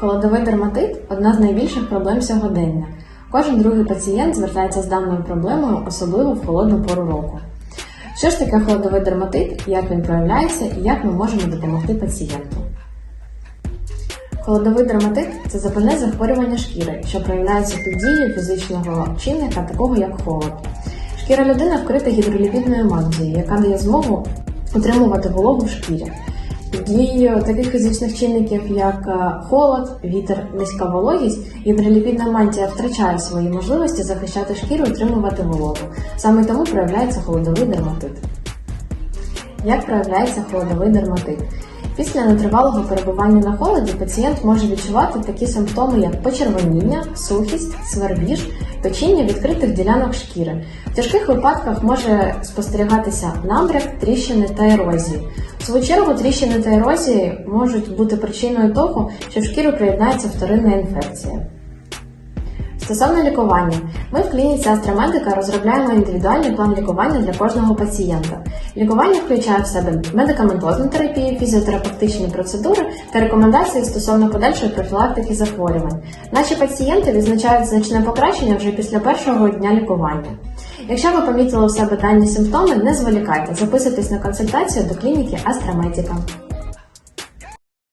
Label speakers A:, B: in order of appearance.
A: Холодовий дерматит одна з найбільших проблем сьогодення. Кожен другий пацієнт звертається з даною проблемою, особливо в холодну пору року. Що ж таке холодовий дерматит, як він проявляється і як ми можемо допомогти пацієнту? Холодовий дерматит це запальне захворювання шкіри, що проявляється під дією фізичного чинника, такого як холод. Шкіра людини вкрита гідроліпідною мантією, яка дає змогу утримувати вологу в шкірі. Дією таких фізичних чинників, як е, холод, вітер, низька вологість, гідроліпідна мантія втрачає свої можливості захищати шкіру і утримувати вологу. Саме тому проявляється холодовий дерматит. Як проявляється холодовий дерматит? Після нетривалого перебування на холоді пацієнт може відчувати такі симптоми, як почервоніння, сухість, свербіж, печіння відкритих ділянок шкіри. В тяжких випадках може спостерігатися набряк, тріщини та ерозії. Свою чергу тріщини та ерозії можуть бути причиною того, що в шкіру приєднається вторинна інфекція. Стосовно лікування, ми в клініці Астромедика розробляємо індивідуальний план лікування для кожного пацієнта. Лікування включає в себе медикаментозну терапію, фізіотерапевтичні процедури та рекомендації стосовно подальшої профілактики захворювань. Наші пацієнти відзначають значне покращення вже після першого дня лікування. Якщо ви помітили у себе дані симптоми, не зволікайте, записуйтесь на консультацію до клініки Астромедика.